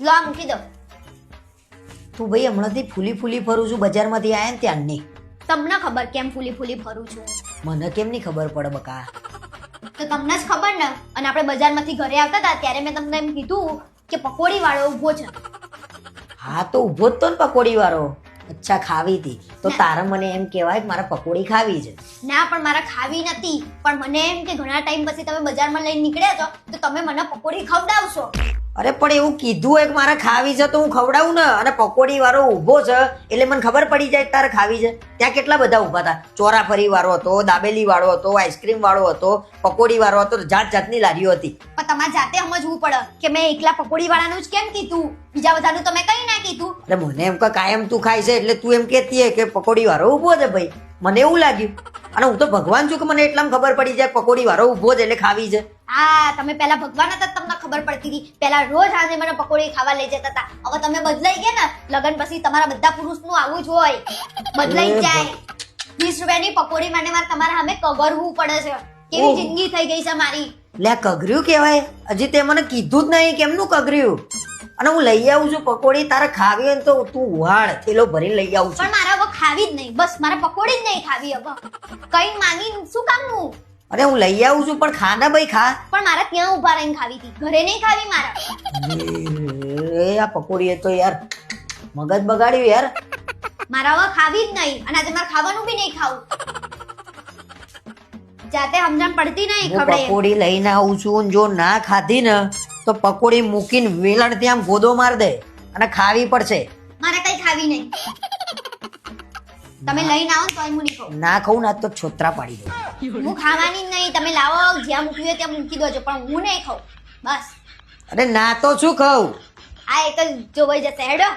લો આ મૂકી દો તું ભાઈ હમણાંથી ફૂલી ફૂલી ફરું છું બજારમાંથી આયા ને ત્યારની તમને ખબર કેમ ફૂલી ફૂલી ફરું છું? મને કેમ નહીં ખબર પડે બકા? તો તમને જ ખબર ને? અને આપણે બજારમાંથી ઘરે આવતા હતા ત્યારે મેં તમને એમ કીધું કે પકોડી વાળો ઊભો છે. હા તો ઊભો જ તો ને પકોડી વાળો અચ્છા ખાવી હતી. તો તારે મને એમ કહેવાય કે મારે પકોડી ખાવી છે. ના પણ મારે ખાવી નથી. પણ મને એમ કે ઘણા ટાઈમ પછી તમે બજારમાં લઈને નીકળ્યા છો તો તમે મને પકોડી ખવડાવશો. અરે પણ એવું કીધું હોય કે મારે ખાવી છે તો હું ખવડાવું ને. અને પકોડી વાળો ઊભો છે એટલે મને ખબર પડી જાય તારે ખાવી છે. ત્યાં કેટલા બધા ઊભા હતા. ચોરાફરી વાળો હતો દાબેલી વાળો હતો આઈસ્ક્રીમ વાળો હતો પકોડી વાળો હતો જાત જાતની લારીઓ હતી. પણ તમારે જાતે સમજવું પડે કે મેં એકલા પકોડી વાળાનું જ કેમ કીધું? બીજા બધાનું તમે કઈ ના કીધું. એટલે મને એમ કે કાયમ તું ખાય છે એટલે તું એમ કેતી કે પકોડી વાળો ઊભો છે ભાઈ. મને એવું લાગ્યું. અને હું તો ભગવાન છું કે મને એટલામાં ખબર પડી જાય પકોડી વાળો ઊભો જ એટલે ખાવી છે. હા તમે પહેલા ભગવાન હતા તમને ખબર પડતી હતી. પહેલા રોજ આજે મને પકોડી ખાવા લઈ જતા હતા. હવે તમે બદલાઈ ગયા ને લગન પછી તમારા બધા પુરુષનું આવું જ હોય. બદલાઈ જાય. વીસ રૂપિયાની પકોડી માટે મારે તમારા સામે કગરવું પડે છે. કેવી જિંદગી થઈ ગઈ છે મારી. લે આ કગર્યું કહેવાય? હજી તે મને કીધું જ નહીં કેમનું કગર્યું? અને હું લઈ આવું છું પકોડી તારે ખાવી હોય ને તો તું વાળ થેલો ભરીને લઈ આવું છું. પણ મારા હવે ખાવી જ નહીં. બસ મારે પકોડી જ નહીં ખાવી હવે. કઈ માંગી શું કામનું? અરે હું લઈ આવું છું પણ ખા ના ભાઈ ખા. પણ મારે ત્યાં ઊભા રહીને ખાવી હતી. ઘરે નહીં ખાવી મારે. એ આ પકોડી તો યાર મગજ બગાડ્યું યાર. મારા હવે ખાવી જ નહીં. અને આજે મારે ખાવાનું બી નહીં ખાવું. જાતે સમજણ પડતી નહીં હું ખવડાય પકોડી લઈને આવું છું ને જો ના ખાધી ને તો પકોડી મૂકીને વેલણ ત્યાં આમ ગોદો માર દે અને ખાવી પડશે મારે કઈ ખાવી નહીં. તમે લઈને આવો ને તોય હું નહીં ખાઉં. ના ખાઉં ના તો છોતરા પાડી દઉં હું ખાવાની જ નહીં. તમે લાવો જ્યાં મૂકી હોય ત્યાં મૂકી દોજો પણ હું નહીં ખાઉં. બસ. અરે ના તો શું ખાઉં? આ એક જ જોવાઈ જશે હેડો.